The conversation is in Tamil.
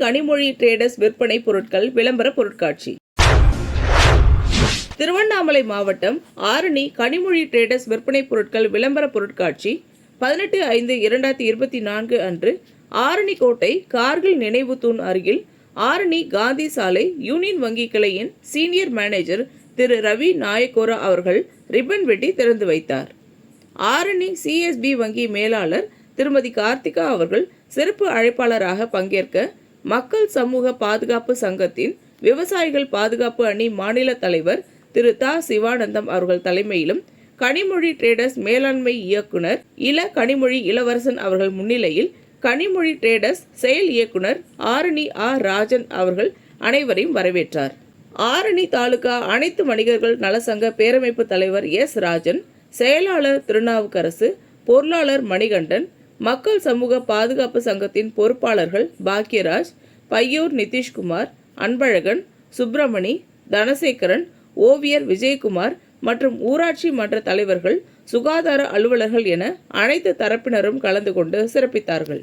கனிமொழி ட்ரேடர்ஸ் விற்பனை பொருட்கள் விளம்பர பொருட்காட்சி. திருவண்ணாமலை மாவட்டம் ஆரணி கனிமொழி ட்ரேடர்ஸ் விற்பனை பொருட்கள் விளம்பர பொருட்காட்சி. பதினெட்டு ஐந்து இரண்டாயிரத்தி இருபத்தி நான்கு அன்று ஆரணி கோட்டை கார்கில் நினைவு தூண் அருகில் ஆரணி காந்தி சாலை யூனியன் வங்கி கிளையின் சீனியர் மேனேஜர் திரு ரவி நாயக்கோரா அவர்கள் ரிப்பன் வெட்டி திறந்து வைத்தார். ஆரணி சிஎஸ்பி வங்கி மேலாளர் திருமதி கார்த்திகா அவர்கள் சிறப்பு அழைப்பாளராக பங்கேற்க மக்கள் சமூக பாதுகாப்பு சங்கத்தின் விவசாயிகள் பாதுகாப்பு அணி மாநில தலைவர் திரு. தா. சிவானந்தம் அவர்கள் தலைமையிலும் கனிமொழி ட்ரேடர்ஸ் மேலாண்மை இயக்குனர் இள கனிமொழி இளவரசன் அவர்கள் முன்னிலையில் கனிமொழி ட்ரேடர்ஸ் செயல் இயக்குனர் ஆரணி ஆ. ராஜன் அவர்கள் அனைவரையும் வரவேற்றார். ஆரணி தாலுகா அனைத்து வணிகர்கள் நலசங்க பேரமைப்பு தலைவர் எஸ். ராஜன் செயலாளர் திருநாவுக்கரசு பொருளாளர் மணிகண்டன் மக்கள் சமூக பாதுகாப்பு சங்கத்தின் பொறுப்பாளர்கள் பாக்யராஜ் பையூர் நிதிஷ்குமார் அன்பழகன் சுப்பிரமணி தனசேகரன் ஓவியர் விஜயகுமார் மற்றும் ஊராட்சி மன்ற தலைவர்கள் சுகாதார அலுவலர்கள் என அனைத்து தரப்பினரும் கலந்து கொண்டு சிறப்பித்தார்கள்.